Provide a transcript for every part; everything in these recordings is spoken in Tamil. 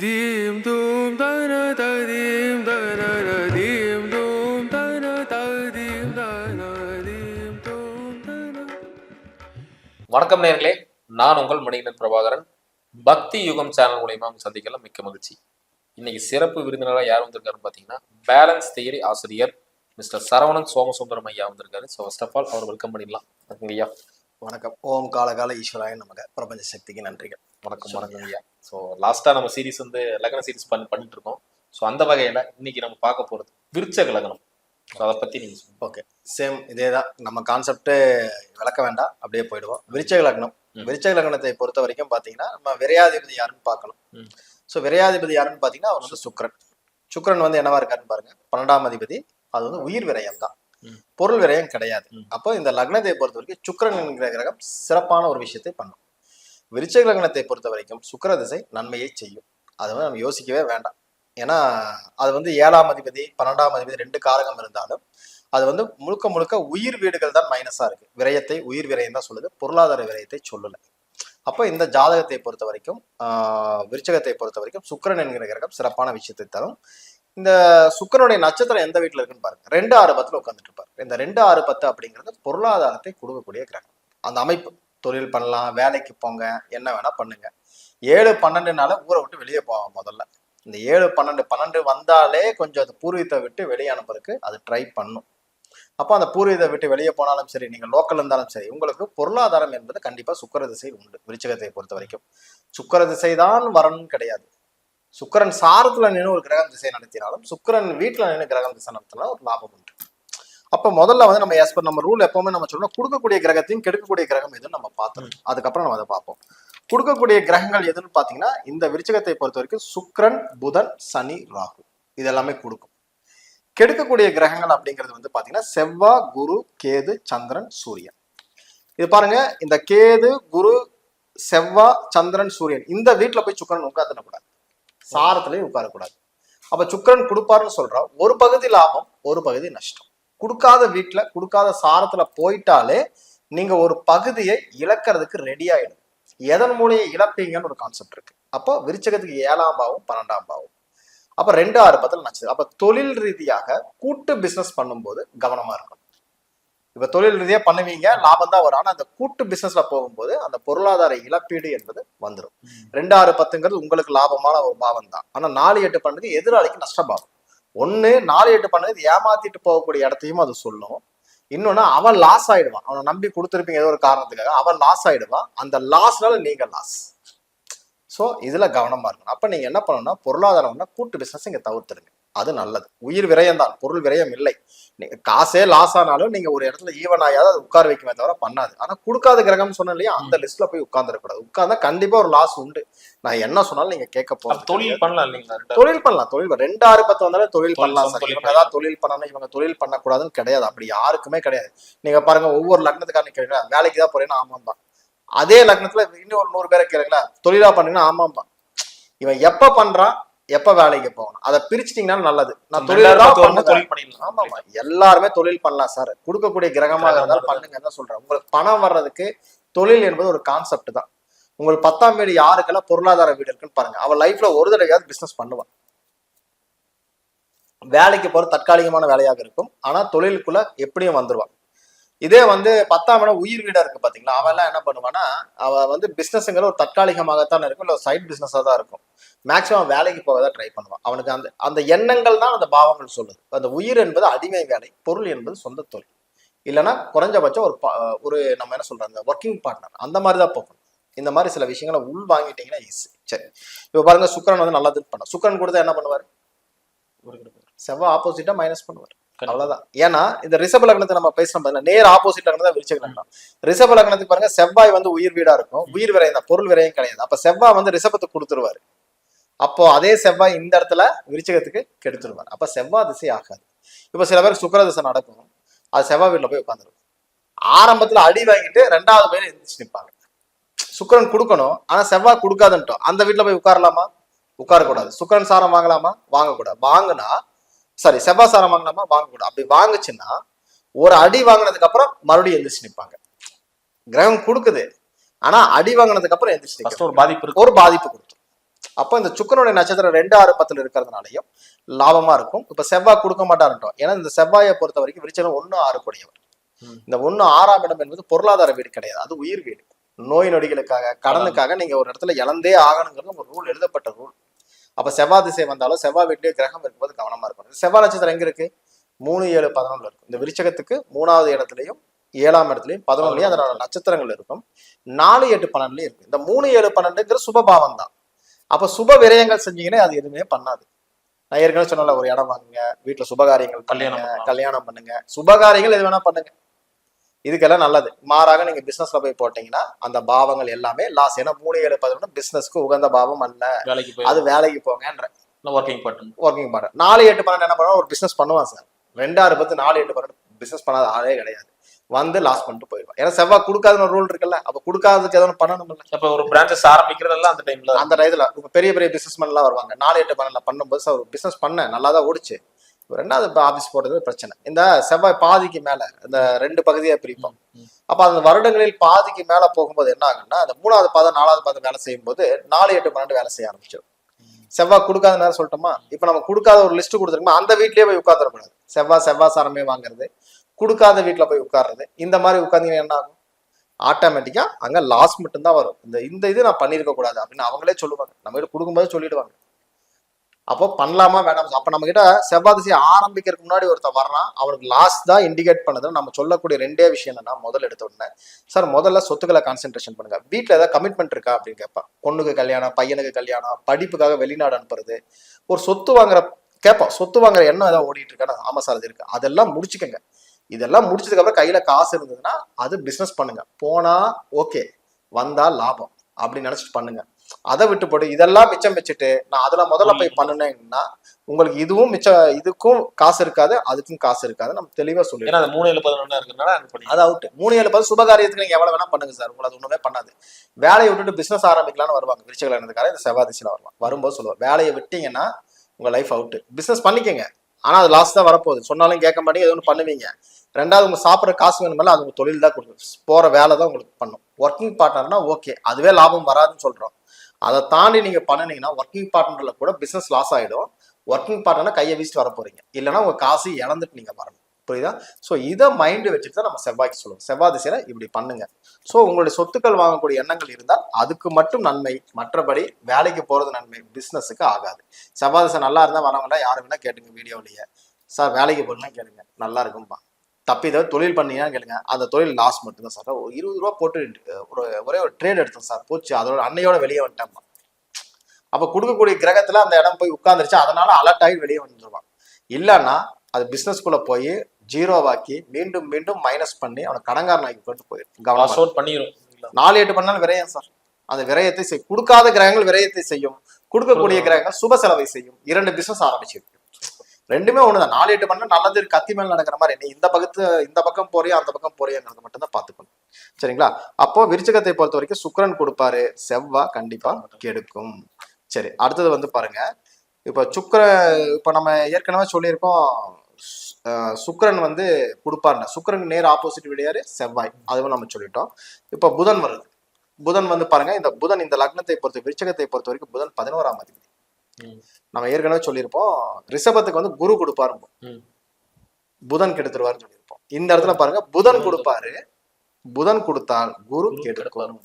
Dim dum da na da dim da na na dim dum da na da dim da na dim dum da na வணக்கம் நேர்களே நான் உங்கள் மணிகண்டன் பிரபாகரன். பக்தி யுகம் சேனல் மூலயமா அவங்க சந்திக்கலாம் மிக்க மகிழ்ச்சி. இன்னைக்கு சிறப்பு விருந்தினராக யார் வந்திருக்காருன்னு பார்த்தீங்கன்னா பேலன்ஸ் தியரி ஆசிரியர் மிஸ்டர் சரவணன் சோமசுந்தரம் ஐயா வந்திருக்காரு. ஸோ ஃபர்ஸ்ட் ஆஃப் ஆல் அவர் வெல்கம் பண்ணிடலாம். வணக்கம் ஐயா வணக்கம். ஓம் காலகால ஈஸ்வராய நமக. பிரபஞ்ச சக்திக்கு நன்றிகள். வணக்கம் வணக்கம் ஐயா. ஸோ லாஸ்ட்டாக நம்ம சீரிஸ் வந்து லக்ன சீரிஸ் பண்ணி பண்ணிட்டு இருக்கோம் ஸோ அந்த வகையில் இன்னைக்கு நம்ம பார்க்க போகிறது விருச்சக லக்னம். ஸோ அதை பற்றி நீங்கள் ஓகே சேம் இதே தான் நம்ம கான்செப்ட் விளக்க வேண்டாம். அப்படியே போயிடுவோம். விருச்சக லக்னம். விருச்சக லக்னத்தை பொறுத்த வரைக்கும் பார்த்தீங்கன்னா நம்ம விரையாதிபதி யாருன்னு பார்க்கணும். ஸோ விரையாதிபதி யாருன்னு பார்த்தீங்கன்னா அவர் வந்து சுக்கிரன். சுக்கிரன் வந்து என்னவா இருக்காருன்னு பாருங்க. பன்னெண்டாம் அதிபதி அது வந்து உயிர் விரயம் தான். பொருள் விரயம் கிடையாது. அப்போ இந்த லக்னத்தை பொறுத்த வரைக்கும் சுக்கிரன் என்கிற கிரகம் சிறப்பான ஒரு விஷயத்தை பண்ணும். விருச்சக லக்னத்தை பொறுத்த வரைக்கும் சுக்கர திசை நன்மையை செய்யும். அதை வந்து நம்ம யோசிக்கவே வேண்டாம். ஏன்னா அது வந்து ஏழாம் அதிபதி பன்னெண்டாம் அதிபதி ரெண்டு காரகம் இருந்தாலும் அது வந்து முழுக்க முழுக்க உயிர் வீடுகள் தான் மைனஸா இருக்கு. விரயத்தை உயிர் விரயம் தான் சொல்லுது. பொருளாதார விரயத்தை சொல்லல. அப்போ இந்த ஜாதகத்தை பொறுத்த வரைக்கும் விருச்சகத்தை பொறுத்த வரைக்கும் சுக்கிரன் என்கிற கிரகம் சிறப்பான விஷயத்தை தரும். இந்த சுக்கரனுடைய நட்சத்திரம் எந்த வீட்டில் இருக்குன்னு பாருங்க. ரெண்டு ஆறு பத்தில் உட்காந்துட்டு இருப்பார். இந்த ரெண்டு ஆறு பத்து அப்படிங்கிறது பொருளாதாரத்தை கொடுக்கக்கூடிய கிரகம். அந்த அமைப்பு. தொழில் பண்ணலாம் வேலைக்கு போங்க என்ன வேணா பண்ணுங்க. ஏழு பன்னெண்டுனால ஊரை விட்டு வெளியே போவோம் முதல்ல. இந்த ஏழு பன்னெண்டு பன்னெண்டு வந்தாலே கொஞ்சம் அது பூர்வீகத்தை விட்டு வெளியே அனுப்புறதுக்கு அது ட்ரை பண்ணும். அப்போ அந்த பூர்வீகத்தை விட்டு வெளியே போனாலும் சரி நீங்கள் லோக்கல் இருந்தாலும் சரி உங்களுக்கு பொருளாதாரம் என்பது கண்டிப்பாக சுக்கர திசை உண்டு விருச்சகத்தை பொறுத்த வரைக்கும். சுக்கர திசை தான் வரணும்னு கிடையாது. சுக்கிரன் சாரத்தில் நின்று ஒரு கிரகம் திசை நடத்தினாலும் சுக்கிரன் வீட்டில் நின்று கிரகம் திசை நடத்தினாலும் ஒரு லாபம் உண்டு. அப்ப முதல்ல வந்து நம்ம எஸ் நம்ம ரூல் எப்பவுமே நம்ம சொல்லணும் கொடுக்கக்கூடிய கிரகத்தையும் கெடுக்கக்கூடிய கிரகம் எதுன்னு நம்ம பார்த்தோம் அதுக்கப்புறம் நம்ம அதை பார்ப்போம். கொடுக்கக்கூடிய கிரகங்கள் எதுன்னு பாத்தீங்கன்னா இந்த விருச்சிகத்தை பொறுத்த வரைக்கும் சுக்கிரன் புதன் சனி ராகு. இது எல்லாமே கொடுக்கும். கெடுக்கக்கூடிய கிரகங்கள் அப்படிங்கிறது வந்து பாத்தீங்கன்னா செவ்வாய் குரு கேது சந்திரன் சூரியன். இது பாருங்க இந்த கேது குரு செவ்வாய் சந்திரன் சூரியன் இந்த வீட்டுல போய் சுக்கிரன் உட்காந்துடக்கூடாது சாரத்திலையும் உட்காரக்கூடாது. அப்ப சுக்கிரன் கொடுப்பாருன்னு சொல்றோம் ஒரு பகுதி லாபம் ஒரு பகுதி நஷ்டம். கொடுக்காத வீட்டுல கொடுக்காத சாரத்துல போயிட்டாலே நீங்க ஒரு பகுதியை இழக்கிறதுக்கு ரெடி எதன் மூலியம் இழப்பீங்கன்னு ஒரு கான்செப்ட் இருக்கு. அப்போ விருச்சகத்துக்கு ஏழாம் பாவம் பன்னெண்டாம் பாவம். அப்ப ரெண்டு ஆறு பத்தில் நட்சத்திரம். அப்ப தொழில் ரீதியாக கூட்டு பிசினஸ் பண்ணும்போது கவனமா இருக்கணும். இப்ப தொழில் ரீதியா பண்ணுவீங்க லாபம் தான் வரும். ஆனா அந்த கூட்டு பிசினஸ்ல போகும்போது அந்த பொருளாதார இழப்பீடு என்பது வந்துடும் ரெண்டு ஆறு பத்துங்கிறது உங்களுக்கு லாபமான ஒரு பாவம் தான். ஆனா நாலு எட்டு பண்ணது எதிராளிக்கு நஷ்டபாவம். ஒன்று நாலு எட்டு பண்ணது ஏமாத்திட்டு போகக்கூடிய இடத்தையும் அது சொல்லும். இன்னொன்னு அவன் லாஸ் ஆயிடுவான். அவனை நம்பி கொடுத்துருப்பீங்க ஏதோ ஒரு காரணத்துக்காக அவன் லாஸ் ஆயிடுவான். அந்த லாஸ்னால நீங்க லாஸ் ஸோ இதுல கவனமா இருக்கணும். அப்ப நீங்க என்ன பண்ணணும்னா பொருளாதாரம்னா கூட்டு பிசினஸ் இங்க தவிர்த்துடுங்க. அது நல்லது. உயிர் விரயம் தான் பொருள் விரயம் இல்லை. காசே லாஸ் ஆனாலும் நீங்க ஒரு இடத்துல ஈவன் ஆகாத அது உட்கார வைக்குமே தவிர பண்ணாது. ஆனா கொடுக்காத கிரகம் சொன்னேன் இல்லையா? அந்த லிஸ்ட்ல போய் உட்கார்ந்துடக்கூடாது உட்கார்ந்தா கண்டிப்பா ஒரு லாஸ் உண்டு. நான் என்ன சொன்னாலும் நீங்க கேட்க போறது தொழில் பண்ணலாம் இல்லைங்களா தொழில் பண்ணலாம். தொழில் ரெண்டு ஆறு பத்து வந்தாலே தொழில் பண்ணலாம் சார். தொழில் இவங்க தான் தொழில் பண்ணணும் இவங்க தொழில் பண்ணக்கூடாதுன்னு கிடையாது. அப்படி யாருக்குமே கிடையாது. நீங்க பாருங்க ஒவ்வொரு லக்னத்துக்காரன் கேட்குறா வேலைக்கு தான் போறேன்னா ஆமாம்பா அதே லக்னத்துல இன்னும் ஒரு நூறு பேரை கேளுங்களா தொழிலா பண்ணீங்கன்னா ஆமாம்பா இவன் எப்ப பண்றான்? எப்ப வேலைக்கு போகணும்? அதை பிரிச்சிட்டீங்கன்னா நல்லது. நான் தொழில் தான். தொழில் பண்ணிடலாம் எல்லாருமே தொழில் பண்ணலாம் சார். கொடுக்கக்கூடிய கிரகமாக இருந்தாலும் பண்ணுங்க தான் சொல்றேன். உங்களுக்கு பணம் வர்றதுக்கு தொழில் என்பது ஒரு கான்செப்ட் தான். உங்களுக்கு பத்தாம் வீடு யாருக்கெல்லாம் பொருளாதார வீடு இருக்குன்னு பாருங்க. அவன் லைஃப்ல ஒரு தடவையாவது பிசினஸ் பண்ணுவான் வேலைக்கு போற தற்காலிகமான வேலையாக இருக்கும். ஆனா தொழிலுக்குள்ள எப்படியும் வந்துருவான் இதே வந்து பத்தாம் இடம் உயிர் வீடா இருக்கு பாத்தீங்களா? அவன் எல்லாம் என்ன பண்ணுவான்னா அவன் வந்து பிசினஸ்ங்கிற ஒரு தற்காலிகமாகத்தான் இருக்கும் இல்ல சைட் பிசினஸா தான் இருக்கும். மேக்சிமம் வேலைக்கு போக தான் ட்ரை பண்ணுவான். அவனுக்கு அந்த அந்த எண்ணங்கள் தான் அந்த பாவங்கள் சொல்லுது. அந்த உயிர் என்பது அடிமை வேலை பொருள் என்பது சொந்த தொழில். இல்லைன்னா குறைஞ்சபட்சம் ஒரு பா- ஒரு நம்ம என்ன சொல்றாங்க ஒர்க்கிங் பார்ட்னர் அந்த மாதிரி தான் போகணும். இந்த மாதிரி சில விஷயங்களை உள் வாங்கிட்டீங்கன்னா ஈஸி சரி. இப்போ பாருங்க சுக்கரன் வந்து நல்லது பண்ண சுக்கரன் கொடுத்தா என்ன பண்ணுவார்? செவ்வாய் ஆப்போசிட்டா மைனஸ் பண்ணுவார். அவ்வளவுதான். ஏன்னா இந்த ரிஷப லக்னத்தை நம்ம பேசுறோம் பாருங்க நேர் ஆப்போசிட் லக்னம் தான் விருச்சக லக்னம். ரிஷப லக்னத்துக்கு பாருங்க செவ்வாய் வந்து உயிர் வீடா இருக்கும். உயிர் விரையும் தான். பொருள் விரையும் கிடையாது. அப்ப செவ்வாய் வந்து ரிஷபத்துக்கு கொடுத்துருவாரு. அப்போ அதே செவ்வாய் இந்த இடத்துல விருச்சகத்துக்கு கெடுத்துருவார். அப்ப செவ்வாய் திசை ஆகாது. இப்ப சில பேர் சுக்கிர திசை நடக்கும். அது செவ்வாய் வீட்டுல போய் உட்காந்துருக்கும் ஆரம்பத்துல அடி வாங்கிட்டு ரெண்டாவது பேர் எந்திரிச்சு நிற்பாங்க சுக்கிரன் கொடுக்கணும். ஆனா செவ்வாய் கொடுக்காதுன்ட்டோம் அந்த வீட்டுல போய் உட்காரலாமா? உட்காரக்கூடாது. சுக்கிரன் சாரம் வாங்கலாமா? வாங்கக்கூடாது. வாங்கினா சாரி செவ்வாய் சாரம் வாங்கலாமா வாங்கக்கூடாது. அப்படி வாங்குச்சுன்னா ஒரு அடி வாங்கினதுக்கு அப்புறம் மறுபடியும் எந்திரிச்சு நிற்பாங்க கிரகம் கொடுக்குது. ஆனா அடி வாங்கினதுக்கு அப்புறம் எந்திரிச்சு ஒரு பாதிப்பு ஒரு பாதிப்பு கொடுத்துரும் அப்போ இந்த சுக்கரனுடைய நட்சத்திரம் ரெண்டு ஆறு பத்துல இருக்கிறதுனாலையும் லாபமா இருக்கும். இப்ப செவ்வாய் கொடுக்க மாட்டாருட்டோம் ஏன்னா இந்த செவ்வாயை பொறுத்த வரைக்கும் விருச்சகம் ஒண்ணு ஆறு கூடியவர். இந்த ஒண்ணு ஆறாம் இடம் என்பது பொருளாதார வீடு கிடையாது. அது உயிர் வீடு. நோய் நொடிகளுக்காக கடனுக்காக நீங்க ஒரு இடத்துல இழந்தே ஆகணுங்கிறது ஒரு ரூல் எழுதப்பட்ட ரூல். அப்ப செவ்வாய் திசை வந்தாலும் செவ்வாய் வீட்லயே கிரகம் இருக்கும்போது கவனமா இருக்கணும். செவ்வாய் நட்சத்திரம் எங்க இருக்கு? மூணு ஏழு பதினொன்றுல இருக்கும் இந்த விருச்சகத்துக்கு மூணாவது இடத்துலயும் ஏழாம் இடத்துலயும் பதினொன்றுலயும் அதனோட நட்சத்திரங்கள் இருக்கும். நாலு எட்டு பன்னெண்டுலயும் இருக்கு. இந்த மூணு ஏழு பன்னெண்டுங்கிற சுபபாவம் தான். அப்ப சுப விரயங்கள் செஞ்சீங்கன்னா அது எதுவுமே பண்ணாது. நான் ஏற்கனவே சொன்னல ஒரு இடம் வாங்குங்க வீட்டுல சுபகாரியங்கள் கல்யாணம். கல்யாணம் பண்ணுங்க. சுபகாரியங்கள் எது வேணா பண்ணுங்க. இதுக்கெல்லாம் நல்லது. மாறாக நீங்க பிசினஸ்ல போய் போட்டீங்கன்னா அந்த பாவங்கள் எல்லாமே லாஸ் ஏன்னா மூணு ஏழு பதினொன்று பிசினஸ்க்கு உகந்த பாவம் அல்ல. வேலைக்கு அது வேலைக்கு போங்கன்ற. ஒர்க்கிங் பண்ணணும் ஒர்க்கிங் பண்ணுறேன் நாலு எட்டு பன்னெண்டு என்ன பண்ணுவோம் ஒரு பிசினஸ் பண்ணுவான் சார். ரெண்டாறு பத்து நாலு எட்டு பன்னெண்டு பிசினஸ் பண்ணாத ஆளே கிடையாது. வந்து லாஸ் பண்ணிட்டு போயிடுவான் ஏன்னா செவ்வாய் கொடுக்காதுன்னு ஒரு ரூல் இருக்குல்ல. அப்ப கொடுக்காததுக்கு ஏதோ ஒண்ணு பண்ணணும்ல அப்ப ஒரு பிரான்ச்சஸ் ஆரம்பிக்கிறதெல்லாம் அந்த டைம்ல அந்த டயத்துல இப்ப பெரிய பெரிய பிசினஸ் எல்லாம் வருவாங்க. நாலு எட்டு பன்னெண்டுல பண்ணும்போது சார் ஒரு பிசினஸ் பண்ணேன். நல்லா தான் ஓடிச்சு. இப்ப ரெண்டாவது ஆபீஸ் போடுறது பிரச்சனை. இந்த செவ்வாய் பாதிக்கு மேல இந்த ரெண்டு பகுதியா பிரிப்போம். அப்ப அந்த வருடங்களில் பாதிக்கு மேல போகும்போது என்ன ஆகும்னா அந்த மூணாவது பாதம் நாலாவது பாதம் வேலை செய்யும் போது நாலு எட்டு பன்னெண்டு வேலை செய்ய ஆரம்பிச்சிடும் செவ்வாய் கொடுக்காத நேரம் சொல்லட்டுமா? இப்ப நம்ம கொடுக்காத ஒரு லிஸ்ட் கொடுத்துருக்கோம்? அந்த வீட்லயே போய் உட்காந்துடக்கூடாது செவ்வாய் செவ்வாய் சாரமே வாங்குறது. கொடுக்காத வீட்டுல போய் உட்கார்றது. இந்த மாதிரி உட்காந்தீங்கன்னா என்ன ஆகும்? ஆட்டோமேட்டிக்கா அங்க லாஸ் மட்டும்தான் வரும். இந்த இந்த இது நான் பண்ணியிருக்க கூடாது அப்படின்னு அவங்களே சொல்லுவாங்க. நம்ம கிட்ட கொடுக்கும்போது சொல்லிடுவாங்க. அப்போ பண்ணலாமா வேண்டாம்? அப்ப நம்ம கிட்ட செவ்வாய் ஆரம்பிக்கிறதுக்கு முன்னாடி ஒருத்தன் வர்றான். அவனுக்கு லாஸ்ட் தான் இண்டிகேட் பண்ணது. நம்ம சொல்லக்கூடிய ரெண்டே விஷயம் என்னன்னா முதல்ல எடுத்த உடனே சார் முதல்ல சொத்துக்களை கான்சென்ட்ரேஷன் பண்ணுங்க. வீட்டுல ஏதாவது கமிட்மெண்ட் இருக்கா? அப்படின்னு கேட்பான். பொண்ணுக்கு கல்யாணம் பையனுக்கு கல்யாணம் படிப்புக்காக வெளிநாடு அனுப்புறது. ஒரு சொத்து வாங்குற கேட்பான். சொத்து வாங்குற எண்ணம் ஏதாவது ஓடிட்டு இருக்கா? ஆமா சார் அது இருக்கு. அதெல்லாம் முடிச்சுக்கோங்க. இதெல்லாம் முடிச்சதுக்கு அப்புறம் கையில காசு இருந்ததுன்னா அது பிசினஸ் பண்ணுங்க. போனா ஓகே வந்தா லாபம். அப்படின்னு நினைச்சிட்டு பண்ணுங்க. அதை விட்டு போட்டு இதெல்லாம் மிச்சம் வச்சுட்டு நான் அதுல முதல்ல போய் பண்ணுனேன்னா உங்களுக்கு இதுவும் மிச்சம் இதுக்கும் காசு இருக்காது அதுக்கும் காசு இருக்காது. நம்ம தெளிவா ஏன்னா அந்த மூணு ஏழு பதினொன்னு இருக்கிறதுனால அது அது அவுட் மூணு ஏழு பது சுபகாரியத்துக்கு நீங்க எவ்வளவு வேணா பண்ணுங்க சார். உங்களை அது ஒண்ணுமே பண்ணாது. வேலையை விட்டுட்டு பிசினஸ் ஆரம்பிக்கலாம்னு வருவாங்க. விருச்சகள் இருந்ததுக்காக இந்த செவ்வாய் திசையில வருவாங்க வரும்போது சொல்லுவாங்க வேலையை விட்டீங்கன்னா உங்க லைஃப் அவுட் பிசினஸ் பண்ணிக்கங்க. ஆனா அது லாஸ் தான் வரப்போகுது. சொன்னாலும் கேட்க மாட்டீங்க. எது ஒன்று பண்ணுவீங்க. ரெண்டாவது உங்க சாப்பிட்ற காசு வேணுமில்ல அது உங்க தொழில் தான் கொடுக்கும். போற வேலை தான் உங்களுக்கு பண்ணும். ஒர்க்கிங் பார்ட்னர்னா ஓகே அதுவே லாபம் வராதுன்னு சொல்றோம். அதை தாண்டி நீங்க பண்ணுனீங்கன்னா ஒர்க்கிங் பார்ட்னர்ல கூட பிசினஸ் லாஸ் ஆயிடும். ஒர்க்கிங் பார்ட்னர்னா கையை வீசிட்டு வர போறீங்க. இல்லைன்னா உங்க காசு இழந்துட்டு நீங்க வரணும். புரியுதா? ஸோ இதை மைண்டு வச்சுட்டு தான் நம்ம செவ்வாய்க்கு சொல்லுவோம். செவ்வாய் திசையில இப்படி பண்ணுங்க. ஸோ உங்களுடைய சொத்துக்கள் வாங்கக்கூடிய எண்ணங்கள் இருந்தால் அதுக்கு மட்டும் நன்மை. மற்றபடி வேலைக்கு போறது நன்மை. பிசினஸுக்கு ஆகாது. செவ்வாய் திசை நல்லா இருந்தால் வரவங்களா யாரும் வேணா கேட்டுங்க வீடியோலயே சார் வேலைக்கு போறலாம் கேளுங்க. நல்லா இருக்கும்பா. தப்பி ஏதாவது தொழில் பண்ணீங்கன்னா கேளுங்க. அந்த தொழில் லாஸ் மட்டும்தான் சார். ஒரு இருபது ரூபா போட்டு ஒரு ஒரே ஒரு ட்ரேட் எடுத்தோம் சார். போச்சு. அதோட அன்னையோட வெளியே வந்துட்டேன் அப்ப கொடுக்கக்கூடிய கிரகத்துல அந்த இடம் போய் உட்கார்ந்துருச்சு. அதனால அலர்ட் ஆகி வெளியே வந்துருவான். இல்லைன்னா அது பிசினஸ்குள்ள போய் ஜீரோவாக்கி மீண்டும் மீண்டும் மைனஸ் பண்ணி அவனை கடங்காரனாக்கி கொண்டு போயிடும் கவனம் அவுட் பண்ணிரும். நாலு எட்டு பண்ணாலும் விரயம் சார். அந்த விரயத்தை செய் கொடுக்காத கிரகங்கள் விரயத்தை செய்யும். கொடுக்கக்கூடிய கிரகங்கள் சுப செலவை செய்யும். இரண்டு பிசினஸ் ஆரம்பிச்சிருக்கு. ரெண்டுமே ஒண்ணுதான். நாலு எட்டு பண்ணா நல்லது கத்தி மேல் நடக்கிற மாதிரி. நீ இந்த பக்கத்து இந்த பக்கம் போறியா அந்த பக்கம் போறியாங்கிறது மட்டும் தான் பாத்துக்கணும் சரிங்களா? அப்போ விருச்சகத்தை பொறுத்த வரைக்கும் சுக்கிரன் கொடுப்பாரு. செவ்வா கண்டிப்பா கெடுக்கும். சரி அடுத்தது வந்து பாருங்க. இப்போ சுக்கிர இப்போ நம்ம ஏற்கனவே சொல்லியிருக்கோம் சுக்கிரன் வந்து கொடுப்பாருங்க சுக்கிரன் நேர் ஆப்போசிட் விடையாரு செவ்வாய். அதுவும் நம்ம சொல்லிட்டோம். இப்போ புதன் வருது. புதன் வந்து பாருங்க இந்த புதன் இந்த லக்னத்தை பொறுத்த விருச்சகத்தை பொறுத்த வரைக்கும் புதன் பதினோராம் அதிபதி. நம்ம ஏற்கனவே சொல்லியிருப்போம் ரிஷபத்துக்கு வந்து குரு கொடுப்பாரு. புதன் கெடுத்துருவாருன்னு சொல்லியிருப்போம். இந்த இடத்துல பாருங்க புதன் கொடுப்பாரு. புதன் கொடுத்தால் குரு கெடுக்கும்.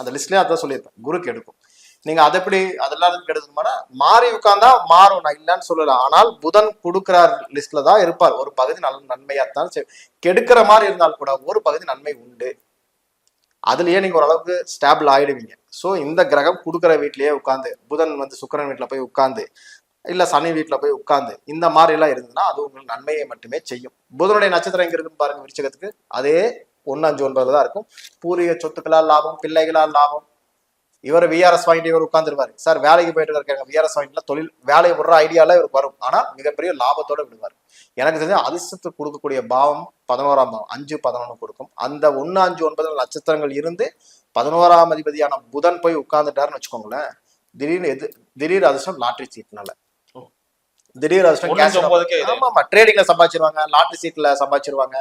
அந்த லிஸ்ட்லயே அதான் சொல்லியிருப்பேன் குரு கெடுக்கும். நீங்க அதை எப்படி அதெல்லாம் கெடுக்குமானா மாறி உட்கார்ந்தா மாறும் நான் இல்லைன்னு சொல்லல. ஆனால் புதன் கொடுக்கிறார் லிஸ்ட்ல தான் இருப்பார். ஒரு பகுதி நல்ல நன்மையா சரி கெடுக்கிற மாதிரி இருந்தால் கூட ஒரு பகுதி நன்மை உண்டு. அதுலயே நீங்க ஓரளவுக்கு ஸ்டாபிள் ஆயிடுவீங்க. சோ இந்த கிரகம் கொடுக்குற வீட்லயே உட்காந்து புதன் வந்து சுக்கிரன் வீட்டுல போய் உட்காந்து இல்ல சனி வீட்டுல போய் உட்காந்து இந்த மாதிரி எல்லாம் இருந்ததுன்னா அது உங்களுக்கு நன்மையை மட்டுமே செய்யும். புதனுடைய நட்சத்திரம் எங்க இருக்குன்னு பாருங்க விருச்சகத்துக்கு. அதே ஒன்னு அஞ்சு ஒன்பதுல தான் இருக்கும். பூர்வீக சொத்துக்களால் லாபம் பிள்ளைகளால் லாபம் இவர் விஆர்எஸ் வாங்கிட்டு இவர் உட்காந்துருவாரு சார் வேலைக்கு போயிட்டு இருக்காங்க விஆர்எஸ் வாங்கிட்டுல தொழில் வேலையை விடுற ஐடியால இவருக்கு வரும். ஆனா மிகப்பெரிய லாபத்தோட விடுவார். எனக்கு தெரிஞ்ச அதிர்ஷ்டத்துக்கு கொடுக்கக்கூடிய பாவம் பதினோராம் பாவம் அஞ்சு பதினொன்று கொடுக்கும். அந்த ஒன்னு அஞ்சு ஒன்பது நட்சத்திரங்கள் இருந்து பதினோராம் அதிபதியான புதன் போய் உட்கார்ந்துட்டாருன்னு வச்சுக்கோங்களேன் திடீர்னு எது திடீர் அதிர்ஷ்டம் லாட்ரி சீட்னால. திடீர் அதிர்ஷ்டம். ஆமா ஆமா ட்ரேடிங்ல சம்பாதிச்சிருவாங்க லாட்ரி சீட்ல சம்பாதிச்சிருவாங்க.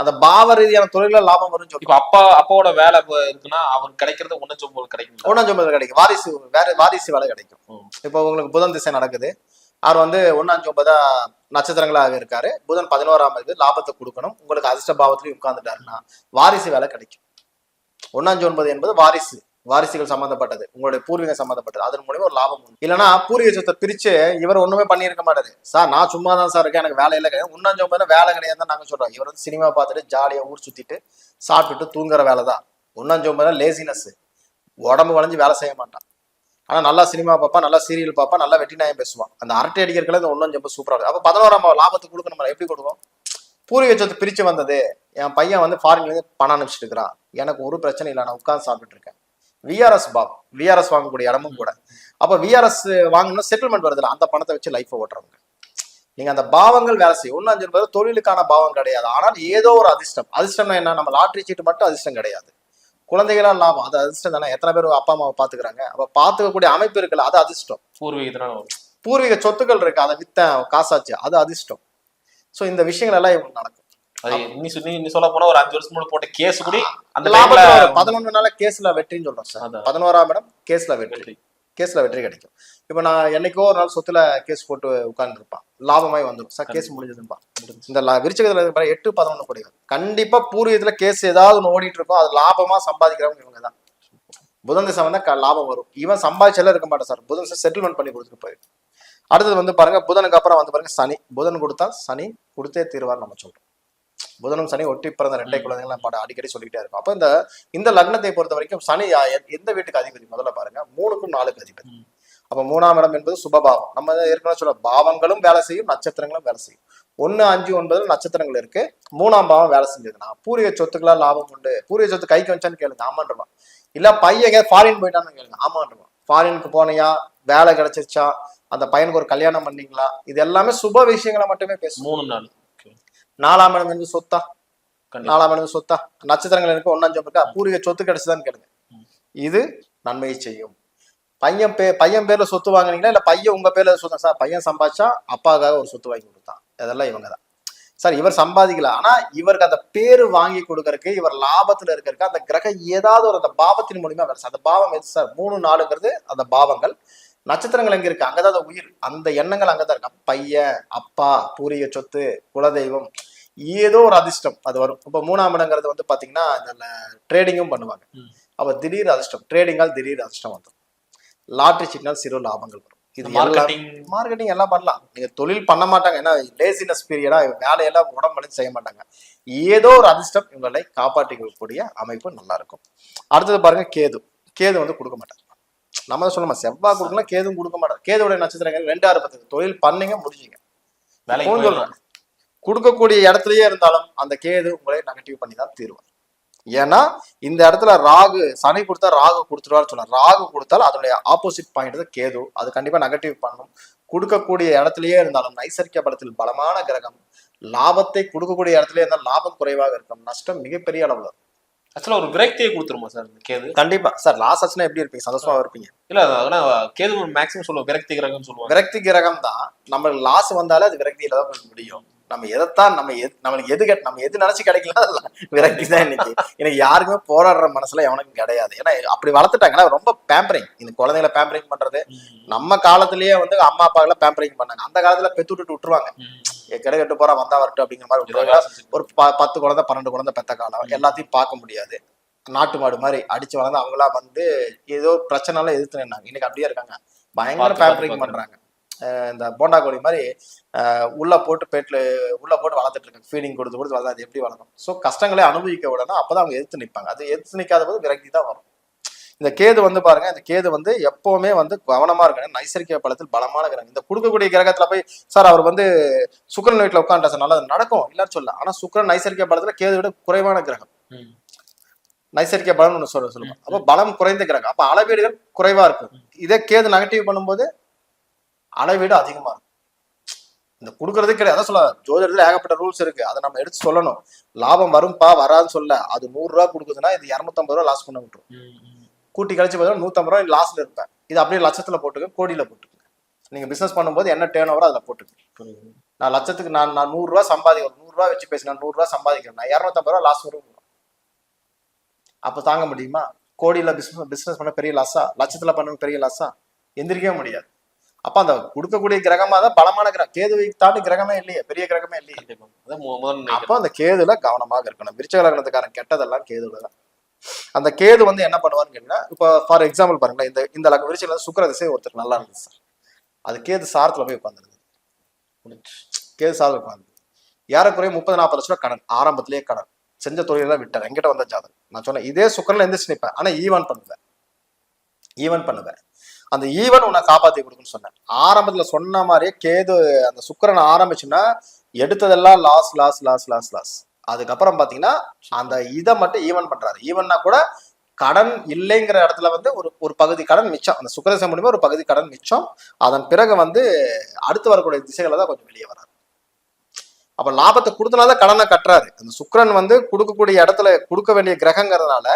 அந்த பாவ ரீதியான தொழில லாபம் வரும்னு சொல்லி இப்ப அப்பா அப்பாவோட வேலை இருக்குன்னா அவருக்கு கிடைக்கிறது ஒன்னு ஒன்பது கிடைக்கும் ஒன்னாம் ஒன்பது கிடைக்கும். வாரிசு வேற வாரிசு வேலை கிடைக்கும். இப்போ உங்களுக்கு புதன் திசை நடக்குது. அவர் வந்து ஒன்னாம் ஒன்பதா நட்சத்திரங்களாக இருக்காரு. புதன் பதினோராம் இது லாபத்தை கொடுக்கணும். உங்களுக்கு அதிர்ஷ்ட பாவத்திலையும் உட்கார்ந்துட்டாருன்னா வாரிசு வேலை கிடைக்கும். ஒன்னாம் ஒன்பது என்பது வாரிசு. வாரிசுகள் சம்பந்தப்பட்டது உங்களுடைய பூர்வீகம் சம்பந்தப்பட்டது. அதன் மூலியமா ஒரு லாபம் உண்டு. இல்லைன்னா பூர்வீக சொத்தை பிரிச்சு இவர் ஒண்ணுமே பண்ணியிருக்க மாட்டாரு. சார் நான் சும்மா தான் சார் இருக்கேன். எனக்கு வேலை இல்லை. கிடையாது ஒன்னாம் ஒன்பதுல வேலை கிடையாது தான் நாங்க சொல்றோம். இவர் வந்து சினிமா பார்த்துட்டு ஜாலியா ஊர் சுத்திட்டு சாப்பிட்டுட்டு தூங்குற வேலை தான். ஒன்னாம் ஒன்பதுல லேசினஸ் உடம்பு வளைஞ்சு வேலை செய்ய மாட்டான். ஆனா நல்லா சினிமா பார்ப்பான் நல்லா சீரியல் பார்ப்பான் நல்லா வெட்டி நாயம் பேசுவான். அந்த அரட்டை அடிக்கிறதுல இந்த ஒன்றும் ரொம்ப சூப்பரா இருக்கும். அப்போ பதினோராம் லாபத்துக்கு கொடுக்கணும் எப்படி கொடுக்கும்? பூர்வீக சொத்து பிரிச்சு வந்தது என் பையன் வந்து ஃபாரின்ல இருந்து பணம் அனுப்பிச்சிட்டு இருக்கிறான். எனக்கு ஒரு பிரச்சனை இல்லை. நான் உட்காந்து சாப்பிட்டுட்டு இருக்கேன். விஆர்எஸ் பாவம் விஆர்எஸ் வாங்கக்கூடிய இடமும் கூட. அப்ப விஆர்எஸ் வாங்கணும் செட்டில்மெண்ட் வருதுல அந்த பணத்தை வச்சு லைஃப் ஓட்டுறவங்க. நீங்க அந்த பாவங்கள் வேலை செய்யும். ஒன்னு அஞ்சு என்பது தொழிலுக்கான பாவம் கிடையாது. ஆனால் ஏதோ ஒரு அதிர்ஷ்டம். அதிர்ஷ்டம்னா என்ன? நம்ம லாட்டரி சீட்டு மட்டும் அதிர்ஷ்டம் கிடையாது. குழந்தைகளால் லாபம். அது அதிர்ஷ்டம் தானே? எத்தனை பேர் அப்பா அம்மாவை பாத்துக்கிறாங்க அப்ப பாத்துக்கக்கூடிய அமைப்பு இருக்குல்ல அது அதிர்ஷ்டம். பூர்வீகத்தினால. பூர்வீக சொத்துக்கள் இருக்கு. அதை வித்தேன் காசாச்சு. அது அதிர்ஷ்டம். சோ இந்த விஷயங்கள் எல்லாம் இவங்களுக்கு நடக்கும். நீ நீ சொல்ல போனா ஒரு அஞ்சு வருஷம் போட்ட கேஸ் கூட அந்த ஒரு பதினொன்று நாள கேஸ்ல வெற்றின்னு சொல்றோம் சார். பதினோராம் இடம் கேஸ்ல வெற்றி. கேஸ்ல வெற்றி கிடைக்கும். இப்ப நான் என்னைக்கோ ஒரு நாள் சொத்துல கேஸ் போட்டு உட்கார்ந்து இருப்பான் லாபமாய் வந்துடும் சார் கேஸ் முடிஞ்சதுப்பா இந்த விருச்சகத்துல இருக்கிற எட்டு பதினொன்று கோடி கண்டிப்பா பூர்வீகத்துல கேஸ் ஏதாவது ஒண்ணு ஓடிட்டு இருக்கும் அது லாபமா சம்பாதிக்கிறவங்க இவங்க தான். புதன் திசை வந்தா லாபம் வரும். இவன் சம்பாதிச்சாலும் இருக்க மாட்டான் சார். புதன் செட்டில்மெண்ட் பண்ணி கொடுத்துட்டு போயிடும் அடுத்தது வந்து பாருங்க புதனுக்கு அப்புறம் வந்து பாருங்க சனி. புதன் கொடுத்தா சனி கொடுத்தே தீர்வார் நம்ம சொல்றோம். புதனும் சனி ஒட்டி பிறந்த ரெட்டை குழந்தைகள் பாட அடிக்கடி சொல்லிக்கிட்டே இருக்கும். அப்ப இந்த இந்த லக்னத்தை பொறுத்த வரைக்கும் சனி எந்த வீட்டுக்கு அதிபதி? முதல்ல பாருங்க. மூணுக்கும் நாலுக்கு அதிபதி. அப்ப மூணாம் இடம் என்பது சுபபாவம். நம்ம ஏற்கனவே சொல்ல பாவங்களும் வேலை செய்யும் நட்சத்திரங்களும் வேலை செய்யும். ஒன்னு அஞ்சு ஒன்பதுல நட்சத்திரங்கள் இருக்கு. மூணாம் பாவம் வேலை செஞ்சதுன்னா பூர்வீக சொத்துக்கெல்லாம் லாபம் உண்டு. பூர்வீக சொத்து கைக்கு வச்சான்னு கேளுங்க. ஆமான்றவன் இல்ல பையன் ஃபாரின் போயிட்டான்னு கேளுங்க. ஆமான்றவன் ஃபாரினுக்கு போனியா? வேலை கிடைச்சிருச்சா? அந்த பையனுக்கு ஒரு கல்யாணம் பண்ணீங்களா? இது எல்லாமே சுப விஷயங்களை மட்டுமே பேசும். மூணு நாள். நாலாம் இடம் என்பது சொத்தா. நாலாம் இடம் சொத்தா. நட்சத்திரங்கள் எனக்கு ஒன்னாஞ்சம் இருக்கா? பூர்வீக சொத்து கிடைச்சுதான்னு கேளுங்க. இது நன்மையை செய்யும். பையன் பே பையன் பேர்ல சொத்து வாங்குனீங்களா? இல்ல பையன் உங்க பேர்ல சொத்து சார் பையன் சம்பாதிச்சா அப்பாவுக்காக ஒரு சொத்து வாங்கி கொடுத்தான். இதெல்லாம் இவங்க தான் சார் இவர் சம்பாதிக்கல. ஆனா இவருக்கு அந்த பேரு வாங்கி கொடுக்கறதுக்கு இவர் லாபத்துல இருக்கிறதுக்கு அந்த கிரகம் ஏதாவது ஒரு அந்த பாவத்தின் மூலியமா செய்யும். அந்த பாவம் எது சார்? மூணு நாலுங்கிறது அந்த பாவங்கள். நட்சத்திரங்கள் எங்க இருக்கு? அங்கதான் அந்த உயிர். அந்த எண்ணங்கள் அங்கதான் இருக்கு. பையன் அப்பா பூர்வீக சொத்து குலதெய்வம் ஏதோ ஒரு அதிர்ஷ்டம் அது வரும். இப்ப மூணாம் இடங்கிறது வந்து பாத்தீங்கன்னா இந்த ட்ரேடிங்கும் பண்ணுவாங்க. அப்ப திடீர் அதிர்ஷ்டம் ட்ரேடிங்கால் திடீர் அதிர்ஷ்டம் வந்துடும் லாட்டரி சீட்னால் சிறு லாபங்கள் வரும். இது மார்க்கெட்டிங் மார்க்கெட்டிங் எல்லாம் பண்ணலாம். நீங்க தொழில் பண்ண மாட்டாங்க. ஏன்னா லேசினஸ் பீரியடா வேலையெல்லாம் உடம்பு செய்ய மாட்டாங்க. ஏதோ ஒரு அதிர்ஷ்டம் இவங்களை காப்பாற்றிக்கக்கூடிய அமைப்பு நல்லா இருக்கும். அடுத்தது பாருங்க கேது. கேது வந்து கொடுக்க மாட்டார். நம்ம தான் சொல்லணும்? செவ்வாய் கொடுக்கலாம் கேதும் கொடுக்க மாட்டார். கேதுடைய நட்சத்திரங்கள் ரெண்டு ஆறு பத்து. தொழில் பண்ணீங்க முடிஞ்சீங்க. சொல்றேன். கொடுக்கக்கூடிய இடத்துலயே இருந்தாலும் அந்த கேது உங்களை நெகட்டிவ் பண்ணி தான் தீருவார். ஏன்னா இந்த இடத்துல ராகு சனி கொடுத்தா ராகு கொடுத்துருவாரு சொன்னார். ராகு கொடுத்தால் அதனுடைய ஆப்போசிட் பாயிண்ட் தான் கேது. அது கண்டிப்பா நெகட்டிவ் பண்ணும். கொடுக்கக்கூடிய இடத்துலயே இருந்தாலும் நைசர்கிய பலத்தில் பலமான கிரகம். லாபத்தை கொடுக்கக்கூடிய இடத்துல இருந்தால் லாபம் குறைவாக இருக்கும். நஷ்டம் மிகப்பெரிய அளவுல. ஆக்சுவலா ஒரு விரக்தியை கொடுத்துருமா சார் இந்த கேது? கண்டிப்பா. சார் லாஸ் ஆச்சுன்னா எப்படி இருப்பீங்க? சந்தோஷமா இருப்பீங்க. இல்ல ஆனா கேது மேக்ஸிமம் சொல்லுவோம். விரக்தி கிரகம்னு சொல்லுவாங்க. விரக்தி கிரகம் தான் நம்மளுக்கு லாஸ் வந்தாலே அது விரக்தியில தான் முடியும். நம்ம எதைத்தான் நம்ம எது நம்மளுக்கு எது கெட் நம்ம எது நினைச்சு கிடைக்கலாம் அது விரக்தி தான் இன்னைக்கு. எனக்கு யாருக்குமே போராடுற மனசுல எவனுக்கும் கிடையாது. ஏன்னா அப்படி வளர்த்துட்டாங்கன்னா ரொம்ப பேம்பரிங் இந்த குழந்தைகளை பேம்பரிங் பண்றது நம்ம காலத்திலேயே வந்து அம்மா அப்பா எல்லாம் பேம்பரிங் பண்ணாங்க. அந்த காலத்துல பெத்து விட்டுட்டு விட்டுருவாங்க. கெட கெட்டு போறா வந்தா வரட்டும் அப்படிங்கிற மாதிரி விட்டுருவாங்க. ஒரு பத்து குழந்தை பன்னெண்டு குழந்தை பெத்த காலம். எல்லாத்தையும் பார்க்க முடியாது. நாட்டு மாடு மாதிரி அடிச்சு வளர்ந்து அவங்களா வந்து ஏதோ பிரச்சனைலாம் எதிர்த்து நின்னாங்க. இன்னைக்கு அப்படியே இருக்காங்க. பயங்கர பேம்பரிங். பண்றாங்க. இந்த போண்டா கோழி மாதிரி உள்ள போட்டு பேட்ல உள்ள போட்டு வளர்த்துட்டு இருக்காங்க. ஃபீடிங் கொடுத்து கொடுத்து வளர்த்து அது எப்படி வளர்க்கும் ஸோ கஷ்டங்களை அனுபவிக்க விடணும் அப்பதான் அவங்க எதிர்த்து நிற்பாங்க அது எதிர்த்து நிற்காத போது விரக்தி தான் வரும். இந்த கேது வந்து பாருங்க இந்த கேது வந்து எப்பவுமே வந்து கவனமா இருக்கணும். நைசர்கிய பலத்தில் பலமான கிரகம். இந்த கொடுக்கக்கூடிய கிரகத்துல போய் சார் அவர் வந்து சுக்கரன் வீட்டுல உட்காந்துட்டா சார் நல்லது நடக்கும். இல்லைன்னு சொல்ல. ஆனா சுக்கரன் நைசர்கிய பலத்துல கேது விட குறைவான கிரகம். நைசர்கிய பலம் ஒன்று சொல்ல சொல்லுவோம் அப்போ பலம் குறைந்த கிரகம். அப்ப அளவீடுகள் குறைவா இருக்கும். இதே கேது நெகட்டிவ் பண்ணும்போது அளவீடு அதிகமா இருக்கும். இந்த கொடுக்கறது கிடையாது. அதான் சொல்ல ஜோதிடத்துல ஏகப்பட்ட ரூல்ஸ் இருக்கு. அதை நம்ம எடுத்து சொல்லணும். லாபம் வரும்பா வராதுன்னு சொல்ல. அது நூறு ரூபா கொடுக்குதுன்னா இது இரநூத்தம்பது ரூபா லாஸ் பண்ண விட்டுரும். கூட்டி கழிச்சு பார்த்தீங்கன்னா நூத்தம்பது ரூபா லாஸ்ல இருப்பேன். இது அப்படியே லட்சத்துல போட்டுக்க கோடியில போட்டுக்க. நீங்க பிசினஸ் பண்ணும்போது என்ன டேர்ன் ஓவரோ அதில் போட்டுக்கணும் நான் லட்சத்துக்கு நான் நான் நூறுரூவா சம்பாதிக்கிறேன் நூறுரூவா வச்சு பேசினா நூறுரூவா சம்பாதிக்கிறேன். நான் இரநூத்தம்பது ரூபா லாஸ் வரும். அப்போ தாங்க முடியுமா? கோடியில பிஸ்னஸ் பிஸ்னஸ் பண்ண பெரிய லாஸா லட்சத்துல பண்ண பெரிய லாஸா எந்திரிக்கவே முடியாது. அப்ப அந்த கொடுக்கக்கூடிய கிரகமா தான் பலமான கிரகம் கேதுவை தாண்டி கிரகமே இல்லையே பெரிய கிரகமே இல்லையே. அப்போ அந்த கேதுல கவனமாக இருக்கணும். விருச்சக லக்னத்துக்காரன் கெட்டதெல்லாம் கேதுல தான். அந்த கேது வந்து என்ன பண்ணுவான்னு கேட்டீங்கன்னா இப்போ ஃபார் எக்ஸாம்பிள் பாருங்களேன் இந்த இந்த லக்ன விருச்சக சுக்கர திசை ஒருத்தர் நல்லா இருந்துச்சு சார். அது கேது சாரத்துல போய் உட்காந்துருது கேது சாரத்துல உட்காந்து ஏறக்குறைய முப்பது நாற்பது லட்ச ரூபா கடன். ஆரம்பத்திலேயே கடன். செஞ்ச தொழிலெல்லாம் விட்டார். எங்கிட்ட வந்த ஜாதகம். நான் சொன்னேன் இதே சுக்கரன்ல எந்திரிச்சு நிற்பேன் ஆனா ஈவன் பண்ணுவேன் ஈவன் பண்ணுவேன் அந்த ஈவன் உன்னை காப்பாற்றி கொடுக்குன்னு சொன்னேன். ஆரம்பத்தில் சொன்ன மாதிரியே கேது அந்த சுக்கிரன் ஆரம்பிச்சுன்னா எடுத்ததெல்லாம் loss loss loss loss loss அதுக்கப்புறம் பார்த்தீங்கன்னா அந்த இதை மட்டும் ஈவன் பண்ணுறாரு ஈவன்னா கூட கடன் இல்லைங்கிற இடத்துல வந்து ஒரு ஒரு பகுதி கடன் மிச்சம். அந்த சுக்கரசம் மூலியமா ஒரு பகுதி கடன் மிச்சம். அதன் பிறகு வந்து அடுத்து வரக்கூடிய திசைகளை தான் கொஞ்சம் வெளியே வராது அப்ப லாபத்தை கொடுத்தனால கடனை கட்டுறாரு. அந்த சுக்கரன் வந்து கொடுக்கக்கூடிய இடத்துல கொடுக்க வேண்டிய கிரகங்கிறதுனால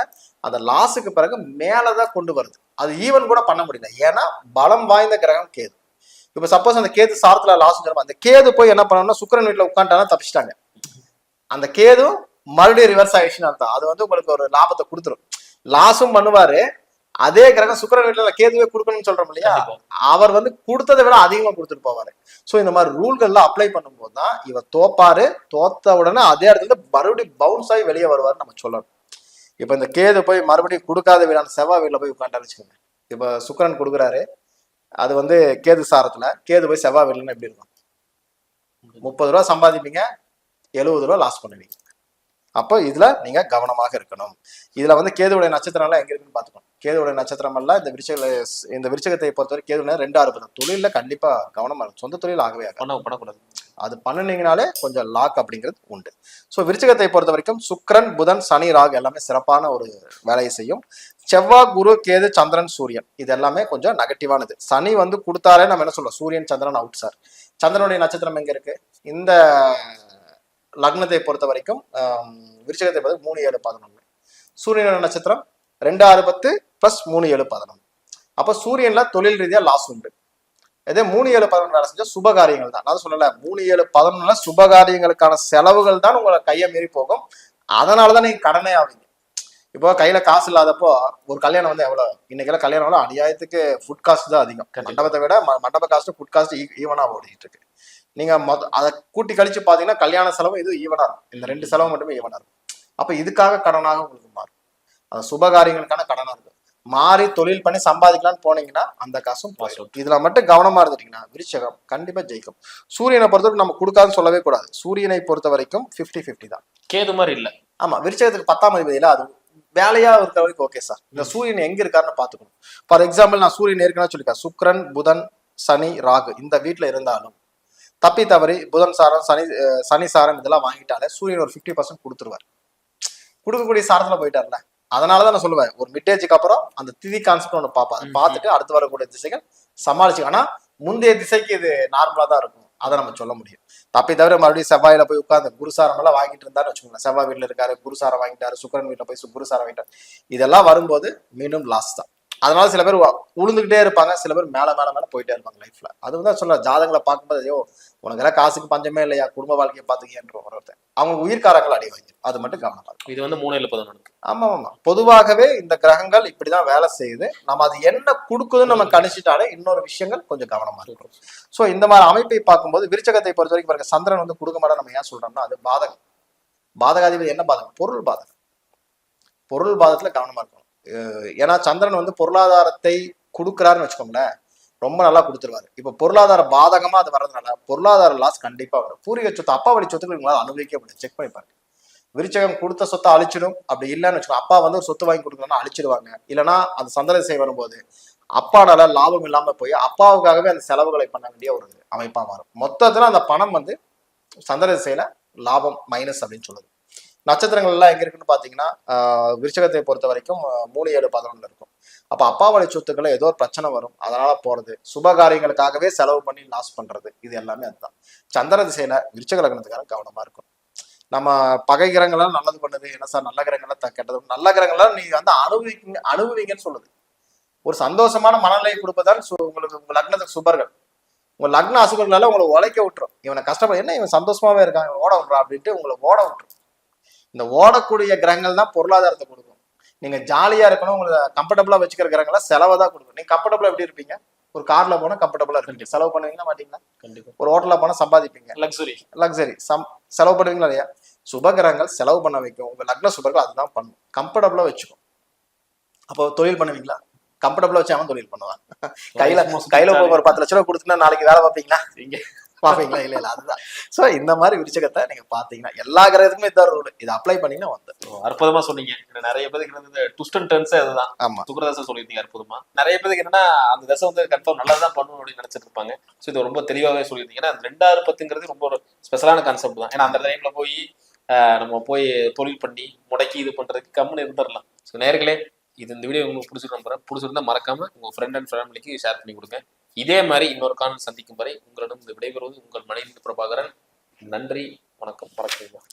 அந்த லாஸுக்கு பிறகு மேலதான் கொண்டு வருது. அது ஈவன் கூட பண்ண முடியல. ஏன்னா பலம் வாய்ந்த கிரகம் கேது. இப்ப சப்போஸ் அந்த கேது சாரத்துல லாஸ் அந்த கேது போய் என்ன பண்ணணும்னா சுக்கரன் வீட்டுல உட்காந்துட்டானா தப்பிச்சிட்டாங்க. அந்த கேதும் மறுபடியும் ரிவர்ஸ் ஆயிடுச்சுன்னு அர்த்தம் அது வந்து உங்களுக்கு ஒரு லாபத்தை கொடுத்துரும். லாஸும் பண்ணுவாரு. அதே கிரகம் சுக்கிரன் வீட்டுல கேதுவே கொடுக்கணும்னு சொல்றோம் இல்லையா. அவர் வந்து கொடுத்ததை விட அதிகமா கொடுத்துட்டு போவாரு. சோ இந்த மாதிரி ரூல்கள்லாம் அப்ளை பண்ணும்போது தான் இவர் தோப்பாரு. தோத்த உடனே அதே இடத்துல மறுபடியும் பவுன்ஸ் ஆகி வெளியே வருவார்னு நம்ம சொல்லணும். இப்ப இந்த கேது போய் மறுபடியும் கொடுக்காத வீடான செவ்வாய் வீட்டுல போய் உட்காந்து வச்சுக்கோங்க. இப்ப சுக்கிரன் கொடுக்குறாரு. அது வந்து கேது சாரத்துல. கேது போய் செவ்வாய் வீட்டுல எப்படி இருக்கும்? முப்பது ரூபா சம்பாதிப்பீங்க. எழுபது ரூபா லாஸ் பண்ணுவீங்க. அப்போ இதுல நீங்க கவனமாக இருக்கணும். இதுல வந்து கேதுவுடைய நட்சத்திரம் எல்லாம் எங்க இருக்குன்னு பாத்துக்கணும் கேதுவுடைய நட்சத்திரம் எல்லாம் இந்த விருச்சக இந்த விருச்சகத்தை பொறுத்தவரை கேதுவுடைய ரெண்டு அறுபது. தொழில கண்டிப்பா கவனமா இருக்கும் சொந்த தொழில் ஆகவே பண்ண பண்ணக்கூடாது அது பண்ணுனீங்கனாலே கொஞ்சம் லாக் அப்படிங்கிறது உண்டு. ஸோ விருச்சகத்தை பொறுத்த வரைக்கும் சுக்கிரன் புதன் சனி ராகு எல்லாமே சிறப்பான ஒரு வேலையை செய்யும். செவ்வாய் குரு கேது சந்திரன் சூரியன். இது எல்லாமே கொஞ்சம் நெகட்டிவானது சனி வந்து கொடுத்தாலே நம்ம என்ன சொல்றோம்? சூரியன் சந்திரன் அவுட் சார் சந்திரனுடைய நட்சத்திரம் எங்க இருக்கு? இந்த லக்னத்தை பொறுத்த வரைக்கும் விருச்சிகத்தை பொறுத்த மூணு ஏழு பதினொன்று சூரியனோட நட்சத்திரம் ரெண்டு ஆறு பத்து ப்ளஸ் மூணு ஏழு பதினொன்று அப்போ சூரியன்ல தொழில் ரீதியா லாஸ் உண்டு. இதே மூணு ஏழு பதினொன்று வேலை செஞ்சா சுபகாரியங்கள் தான். நான் சொல்லல. மூணு ஏழு பதினொன்றுல சுபகாரியங்களுக்கான செலவுகள் தான் உங்களை கையை மீறி போகும். அதனால தான் நீங்க கடனே ஆவீங்க. இப்போ கையில காசு இல்லாதப்போ ஒரு கல்யாணம் வந்து எவ்வளவு? இன்னைக்கெல்லாம் கல்யாணம் அநியாயத்துக்கு ஃபுட் காஸ்ட் தான் அதிகம். மண்டபத்தை விட மண்டப காஸ்ட் ஃபுட் காஸ்ட் ஈவனா ஓடிட்டு இருக்கு. நீங்க மொத அதை கூட்டி கழிச்சு பாத்தீங்கன்னா கல்யாண செலவு இது ஈவனா இருக்கும். இந்த ரெண்டு செலவு மட்டுமே ஈவனா இருக்கும். அப்ப இதுக்காக கடனாக உங்களுக்கு மாறும். அது சுபகாரியங்களுக்கான கடனா இருக்கும். மாறி தொழில் பண்ணி சம்பாதிக்கலாம்னு போனீங்கன்னா அந்த காசும் போயிடும். இதுல மட்டும் கவனமா இருந்துட்டீங்கன்னா விருச்சகம் கண்டிப்பா ஜெயிக்கும். சூரியனை பொறுத்தவரைக்கும் நம்ம கொடுக்காதுன்னு சொல்லவே கூடாது. சூரியனை பொறுத்த வரைக்கும் 50 50 தான். கேது மாதிரி இல்ல. ஆமா விருச்சகத்துக்கு பத்தாம் அதிபதியில அது வேலையா இருக்கிற வரைக்கும் ஓகே சார் இந்த சூரியன் எங்க இருக்காருன்னு பாத்துக்கணும். ஃபார் எக்ஸாம்பிள் நான் சூரியன் ஏற்கனவே சொல்லியிருக்கேன். சுக்கிரன் புதன் சனி ராகு இந்த வீட்ல இருந்தாலும் தப்பி தவறி புதன் சாரம் சனி சனி சாரம் இதெல்லாம் வாங்கிட்டாலே சூரியன் ஒரு 50% பர்சன்ட் கொடுத்துருவார். கொடுக்கக்கூடிய சாரத்துல போயிட்டார்ல அதனாலதான் நான் சொல்லுவேன் ஒரு மிட்டேஜுக்கு அப்புறம் அந்த திதி கான்செப்ட் ஒன்று அதை ம். பார்த்துட்டு அடுத்து வரக்கூடிய திசைகள் சமாளிச்சு ஆனா முந்தைய திசைக்கு இது நார்மலா தான் இருக்கும். அதை நம்ம சொல்ல முடியும். தப்பி தவிர மறுபடியும் செவ்வாயில போய் உட்காந்து குருசாரம் எல்லாம் வாங்கிட்டு இருந்தாரு வச்சுக்கோங்களேன். செவ்வாய் வீட்டுல இருக்காரு குருசாரம் வாங்கிட்டாரு சுக்கரன் வீட்டுல போய் குருசாரம் வாங்கிட்டாரு. இதெல்லாம் வரும்போது மீண்டும் லாஸ் தான். அதனால சில பேர் உழுந்துகிட்டே இருப்பாங்க. சில பேர் மேல மேல மேல போயிட்டே இருப்பாங்க லைஃப்ல அது வந்து சொல்ல ஜாதகங்களை பார்க்கும்போது ஐயோ உனக்கு எல்லாம் காசுக்கு பஞ்சமே இல்லையா? குடும்ப வாழ்க்கையை பார்த்துக்கின்ற ஒருத்தர் அவங்க உயிர்காரங்கள் அடி வாங்கி அது மட்டும் கவனமா இருக்கும் இது வந்து மூணு பதினொன்று ஆமா ஆமா. பொதுவாகவே இந்த கிரகங்கள் இப்படிதான் வேலை செய்யுது. நம்ம அது என்ன கொடுக்குதுன்னு நம்ம கணிச்சிட்டாலே இன்னொரு விஷயங்கள் கொஞ்சம் கவனமா இருக்கும் சோ இந்த மாதிரி அமைப்பை பார்க்கும்போது விருச்சகத்தை பொறுத்த வரைக்கும் பாருங்க சந்திரன் வந்து கொடுக்க மாட்டா நம்ம ஏன் சொல்றோம்னா அது பாதகம். பாதகாதிபதி என்ன பாதகம்? பொருள் பாதகம். பொருள் பாதத்துல கவனமா இருக்கணும். ஏன்னா சந்திரன் வந்து பொருளாதாரத்தை கொடுக்குறாருன்னு வச்சுக்கோங்களேன். ரொம்ப நல்லா கொடுத்துருவாரு. இப்ப பொருளாதார பாதகமா அது வர்றதுனால பொருளாதார லாஸ் கண்டிப்பா வரும். பூர்வீக சொத்து அப்பா வழி சொத்துக்கு உங்களால் அனுபவிக்க முடியும் செக் பண்ணி பாருங்க. விருச்சகம் கொடுத்த சொத்தை அழிச்சிடும். அப்படி இல்லைன்னு வச்சுக்கோங்க. அப்பா வந்து ஒரு சொத்து வாங்கி கொடுக்கலன்னா அழிச்சிடுவாங்க. இல்லைன்னா அந்த சந்திர திசை வரும்போது அப்பானால லாபம் இல்லாம போய் அப்பாவுக்காகவே அந்த செலவுகளை பண்ண வேண்டிய ஒரு அமைப்பா மாறும். மொத்தத்துல அந்த பணம் வந்து சந்திர திசையில லாபம் மைனஸ் அப்படின்னு சொல்லுது. நட்சத்திரங்கள் எல்லாம் எங்க இருக்குன்னு பாத்தீங்கன்னா ஆஹ் விருச்சகத்தை பொறுத்த வரைக்கும் மூணு ஏழு பதினொன்று இருக்கும். அப்ப அப்பா வழி சொத்துக்களை ஏதோ ஒரு பிரச்சனை வரும். அதனால போறது. சுப காரியங்களுக்காகவே செலவு பண்ணி லாஸ் பண்றது. இது எல்லாமே அதுதான். சந்திர திசையில விருச்சக லக்னத்துக்காரன் கவனமா இருக்கும் நம்ம பகை கிரகங்கள்லாம் நல்லது பண்ணுது. என்ன சார் நல்ல கிரகங்கள்லாம் த- கெட்டது. நல்ல கிரகங்கள்லாம் நீங்க வந்து அனுபவிங்க அனுபவிங்கன்னு சொல்லுது. ஒரு சந்தோஷமான மனநிலையை கொடுப்பதால் சு- உங்களுக்கு உங்க லக்னத்துக்கு சுபர்கள். உங்க லக்ன அசுபர்களால உங்களை உழைக்க விட்டுரும். இவனை கஷ்டப்பட என்ன இவன் சந்தோஷமாவே இருக்கான்? ஓட விட்றான் அப்படின்ட்டு உங்களை ஓட விட்டுரும். இந்த ஓடக்கூடிய கிரகங்கள் தான் பொருளாதாரத்தை கொடுக்கும். நீங்க ஜாலியா இருக்கணும் உங்களை கம்ஃபர்டபுளா வச்சுக்கிற கிரகங்களை செலவை தான் கொடுக்கும். நீங்க கம்ஃபர்டபுளா எப்படி இருப்பீங்க? ஒரு கார்ல போனா கம்ஃபர்டபுளா இருப்பீங்க. செலவு பண்ணுவீங்களா மாட்டீங்களா? கண்டிப்பா. ஒரு ஹோட்டல்ல போனா சம்பாதிப்பீங்க. லக்ஸுரி லக்ஸரி சம் செலவு பண்ணுவீங்களா இல்லையா? சுபகிரகங்கள் செலவு பண்ண வைக்கும். உங்க லக்ன சுபர்கள் அதுதான் பண்ணும். கம்ஃபர்டபுளா வச்சுக்கும். அப்போ தொழில் பண்ணுவீங்களா? கம்ஃபர்டபுளா வச்சு அவன் தொழில் பண்ணுவான். கையில கையில ஒரு பத்து லட்ச ரூபா கொடுத்துனா நாளைக்கு வேலை பார்ப்பீங்களா? இங்க பார்ப்பீங்களா இல்ல இல்ல அதுதான். சோ இந்த மாதிரி விருச்சகத்தை நீங்க பாத்தீங்கன்னா எல்லா கிரகத்துக்குமே இதான் ரூல் இதை அப்ளை பண்ணீங்கன்னா வந்து. அற்புதமா சொன்னீங்க. நிறைய பேருக்கு வந்து ட்விஸ்ட் அண்ட் டர்ன்ஸ் அதுதான். ஆமா. சுக்கரதாசை சொல்லியிருந்தீங்க அற்புதமா. நிறைய பேருக்கு என்னன்னா அந்த தசை வந்து கன்ஃபார்ம் நல்லா தான் பண்ணணும் அப்படின்னு நினைச்சிட்டு இருப்பாங்க. ஸோ இது ரொம்ப தெளிவாகவே சொல்லியிருந்தீங்க. ஏன்னா அந்த ரெண்டாயிரம் பத்துங்கிறது ரொம்ப ஒரு ஸ்பெஷலான கான்செப்ட் தான். ஏன்னா அந்த டைம்ல போய் நம்ம போய் தொழில் பண்ணி முடக்கி இது பண்றதுக்கு கம்முன்னு இருந்துடலாம். ஸோ நேர்களே இது இந்த வீடியோ உங்களுக்கு பிடிச்சிருக்க நம்புறேன். பிடிச்சிருந்தா மறக்காம உங்க ஃப்ரெண்ட் அண்ட் ஃபேமிலிக்கு ஷேர் பண்ணி கொடுங்க. இதே மாதிரி இன்னொரு காணொலி சந்திக்கும் வரை உங்களிடம் இந்த விடைபெறுவது உங்கள் மனைவி பிரபாகரன். நன்றி வணக்கம் பறக்கிறேன்